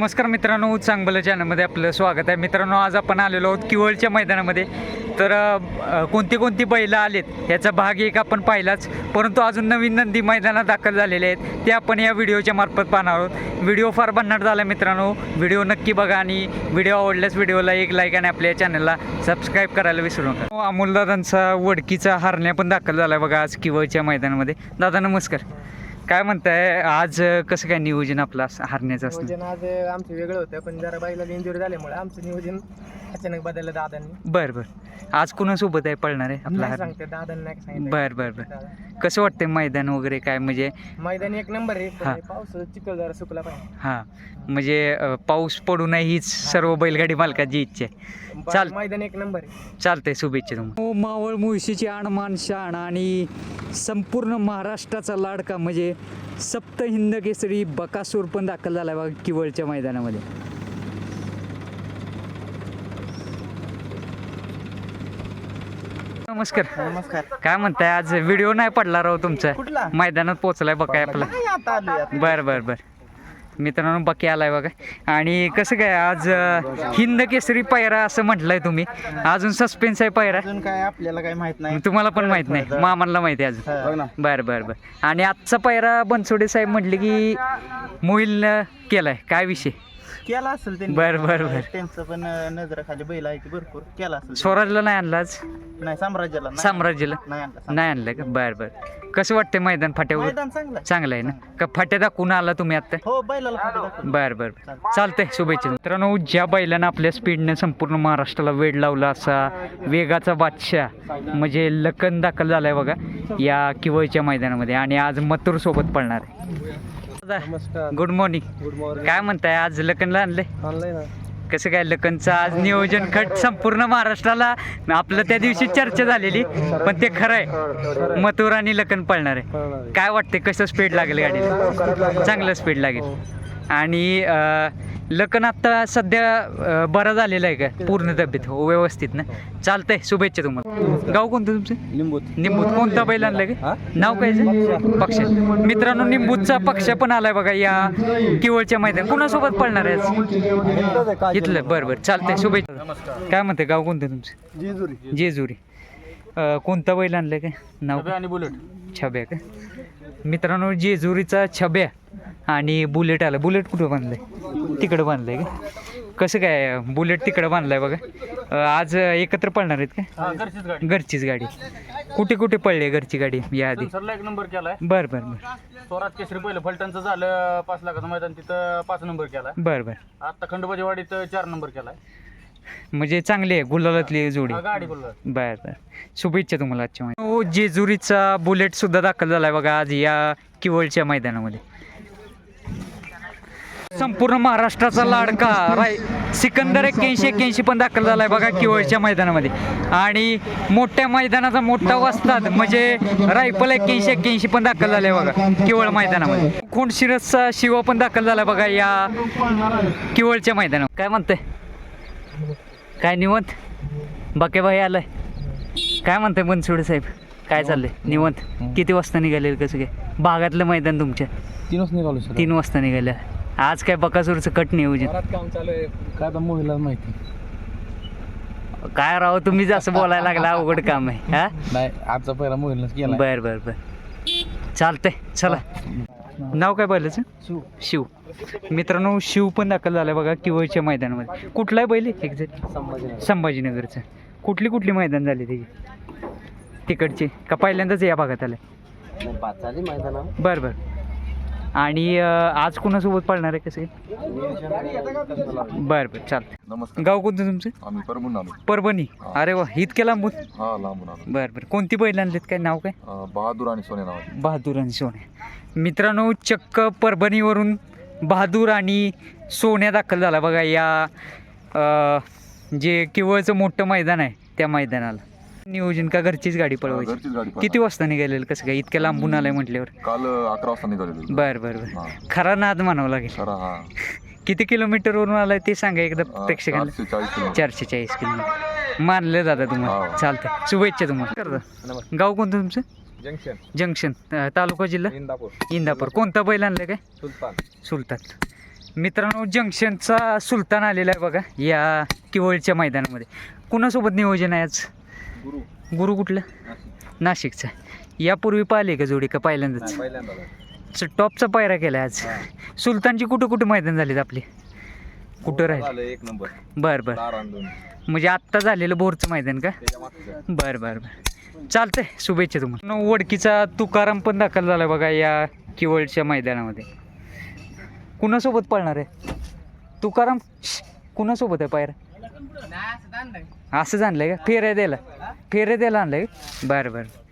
नमस्कार मित्रांनो चांगलं चॅनलमध्ये आपलं स्वागत आहे. मित्रांनो आज आपण आलेलो आहोत किवळच्या मैदानामध्ये. तर कोणती कोणती बैलं आलेत याचा भाग एक आपण पाहिलाच. परंतु अजून नवीन नंदी मैदानात दाखल झालेले आहेत. ते आपण या व्हिडिओच्या मार्फत पाहणार आहोत. व्हिडिओ फार भन्नाट झाला मित्रांनो. व्हिडिओ नक्की बघा आणि व्हिडिओ आवडल्यास व्हिडिओला एक लाईक आणि आपल्या चॅनलला सबस्क्राईब करायला विसरू नका. हो, अमोलदादांचा वडकीचा हारण्या पण दाखल झाला आहे बघा आज किवळच्या मैदानामध्ये. दादा नमस्कार. काय म्हणताय आज कसं काय नियोजन आपलं असं हारण्याचं नियोजन आज आमचं वेगळं होतं पण जरा बाईला इंजुरी झाल्यामुळे आमचं नियोजन अचानक बदललं दादांनी. बर बर. आज कुणासोबत आहे पळणार आहे आपला नाही हार सांगते दादांनी नाही सांगितलं. बर बर बर. कसं वाटतंय मैदान वगैरे काय? म्हणजे मैदान एक नंबर आहे हा. पाऊस चिखल जरा सुकला पाहिजे. हां. म्हणजे अ, पाऊस पडू नये हीच सर्व बैलगाडी मालकाची इच्छा आहे. चाल. मैदान एक नंबर चालतंय शुभेच्छा तुम्हाला. मावळ मुळशीची आणमान शाण आणि संपूर्ण महाराष्ट्राचा लाडका म्हणजे सप्त हिंद केसरी बकासूर पण दाखल झाला बघा किवळच्या मैदानामध्ये. नमस्कार. नमस्कार. काय म्हणताय आज व्हिडिओ नाही पडला राव तुमचा. कुठला? मैदानात पोहोचलाय बघा आपला. काय आता आलोय आता. बर बर बर. मित्रांनो बकी आलाय बघा. आणि कसं काय आज हिंद केसरी पायरा असं म्हटलंय तुम्ही. अजून सस्पेन्स आहे पायरा. अजून काय आपल्याला काय माहीत नाही. तुम्हाला पण माहीत नाही. मामाला माहिती आहे अजून. बर बर बर. आणि आजचा पायरा बनसोडे साहेब म्हटले की मोहिल केलाय. काय विषय? केला असेल त्यांनी. बर बर बर. त्यांचं पण नजर खाली बैल आहे ती भरपूर. केला असेल स्वराजला नाही आणला आज? नाही साम्राज्याला नाही. साम्राज्याला? नाही आणला नाही आणलं का? बर बर. कसं वाटतंय मैदान फाट्यावर? मैदान चांगलं आहे. चांगलं आहे ना? का फाट्या दाखवून आला तुम्ही आता? हो बैलाला फाटी दाखव बर बर चालतंय. शुभेच्छा. मित्रांनो ज्या बैलानं आपल्या स्पीडनं संपूर्ण महाराष्ट्राला वेळ लावला असा वेगाचा बादशाह म्हणजे लखन दाखल झालाय बघा या किवळच्या मैदानामध्ये. आणि आज मथुर सोबत पळणार आहे. नमस्कार. गुड मॉर्निंग गुड मॉर्निंग काय म्हणताय? आज लखनला आणलंय? ऑनलाईन कसं काय लखनचं आज नियोजन खट संपूर्ण महाराष्ट्राला आपलं त्या दिवशी चर्चा झालेली पण ते खरं आहे. मथुर आणि लखन पळणार आहे. काय वाटते कसं स्पीड लागेल गाडीला? चांगलं स्पीड लागेल. आणि अं, लखन आता सध्या बरा झालेला आहे का? पूर्ण तब्येत हो व्यवस्थित ना? चालतंय शुभेच्छा तुम्हाला. गाव कोणतं तुमचं? लिंबूत निंबूत. कोणता बैल आणलाय का? नाव काय? पक्ष. मित्रांनो निंबूतचा पक्ष पण आलाय बघा या किवळच्या मैदान. कुणासोबत पळणार आहे? इथलं. बरं बरं. चालतंय शुभेच्छा. काय म्हणते गाव कोणतं तुमचं? जेजुरी. जेजुरी. कोणता बैल आणलाय काय? नाव? काय? आणि बुलेट. छब्या का? मित्रांनो जेजुरीचा छब्या. आणि बुलेट आला. बुलेट कुठं बांधलंय? तिकडं बांधलंय का? कसं काय बुलेट तिकडं बांधलाय बघा. आज एकत्र पळणार आहेत का? घरचीच गाडी. कुठे कुठे पडली घरची गाडी या आधी? एक नंबर केलाय. बर बर बर. स्वराज केसरी पहिलं फलटणचं झालं पाच लाखाचं मैदान तिथं पाच नंबर केलाय. बर बर. आता खंडोबाजीवाडीत चार नंबर केलाय. म्हणजे चांगली आहे गुलालातली जोडी. बर बर. शुभेच्छा तुम्हाला आजच्या हो जेजुरीचा बुलेट सुद्धा दाखल झालाय बघा आज या किवळच्या मैदानामध्ये. संपूर्ण महाराष्ट्राचा लाडका राय सिकंदर एक्क्याऐंशी एक्क्याऐंशी पण दाखल झालाय बघा किवळच्या मैदानामध्ये. आणि मोठ्या मैदानाचा मोठा वस्ताद म्हणजे रायफल एक्क्याऐंशी एक्क्याऐंशी पण दाखल झालाय बघा किवळ मैदानामध्ये. खोंडशिरसचा शिवा पण दाखल झालाय बघा या किवळच्या मैदानावर काय म्हणतंय? काय निवंत? बाके भाई आलाय. काय म्हणताय बनसोडे साहेब? काय चाललंय? निवंत? किती वाजता निघाले कसं काय? भागातलं मैदान तुमच्या? तीनच निघालो सर तीन वाजता निघालं आज काय बकासूरचं कट नियोजन काम चालू आहे. काय आता महिला माहिती? काय राव तुम्ही असं बोलायला लागला अवघड काम आहे हा? नाही आजचा पहिला मोहिलच केला बर बर बर. चालतंय चला. नाव काय बैलाचं शिव. शिव. मित्रांनो शिव पण दाखल झालाय बघा किवळच्या मैदानामध्ये. कुठलाय बैल? एक्झॅक्ट संभाजी संभाजीनगरचं. कुठली कुठली मैदान झाली त्याची? तिकडची. का पहिल्यांदाच या भागात आलं पाच झाली मैदान बरं बरं. आणि आज कुणासोबत पळणार आहे कसं? बरं बरं चालतं नमस्कार. गाव कोणतं तुमचं? आम्ही परमून आलो. परभणी. अरे वा इतक्या लांबून? हा लांबून आलो. बरं बरं. कोणती बैल आणलीत? काय नाव काय? अं, बहादूर आणि सोने नाव. बहादूर आणि सोन्या मित्रांनो चक्क परभणीवरून बहादूर आणि सोन्या दाखल झाला. बघा या अं, जे केवळचं मोठं मैदान आहे त्या मैदानाला. नियोजन का घरचीच गाडी पळवायची? घरचीच गाडी पण किती वाजता निघालेलं? कसं काय? इतक्या लांबून आलाय म्हटल्यावर. काल अं, अकरा वाजता निघालेलो बर बर बर. हा. खरा नाद म्हणावं लागेल. खरा हा. किती किलोमीटरवरून आलाय ते सांगा एकदा अं, प्रेक्षकांना. चारशे चाळीस किलोमीटर चारशे चाळीस किलोमीटर मानलं दादा तुम्हाला. हा. चालतंय. शुभेच्छा तुम्हाला. करता गाव कोणतं तुमचं? जंक्शन. जंक्शन. अं, तालुका जिल्हा? इंदापूर. इंदापूर. कोणता बैल आणलं काय? सुलतान. सुलतान. मित्रांनो जंक्शनचा सुलतान आलेला आहे बघा. या किवळच्या मैदानामध्ये. कुणासोबत नियोजन आहे आज? गुरु? गुरु कुठलं? नाशिकचा. यापूर्वी पाहिले का जोडी का पहिल्यांदाच? टॉपचा पायरा केला आज. सुलतानची कुठं कुठं मैदान झालीत आपली? कुठं राहील? एक नंबर. बरं बरं. चार दोन म्हणजे आत्ता झालेलं बोरचं मैदान का? बरं बरं बरं. चालतंय शुभेच्छा तुम्हाला. वडकीचा तुकाराम पण दाखल झाला बघा या किवळच्या मैदानामध्ये. कुणासोबत पळणार आहे? तुकाराम? कुणासोबत आहे पायरा? असंच आणलंय का? फेऱ्या द्यायला. फेरे द्यायला आणलं आहे बरं बरं.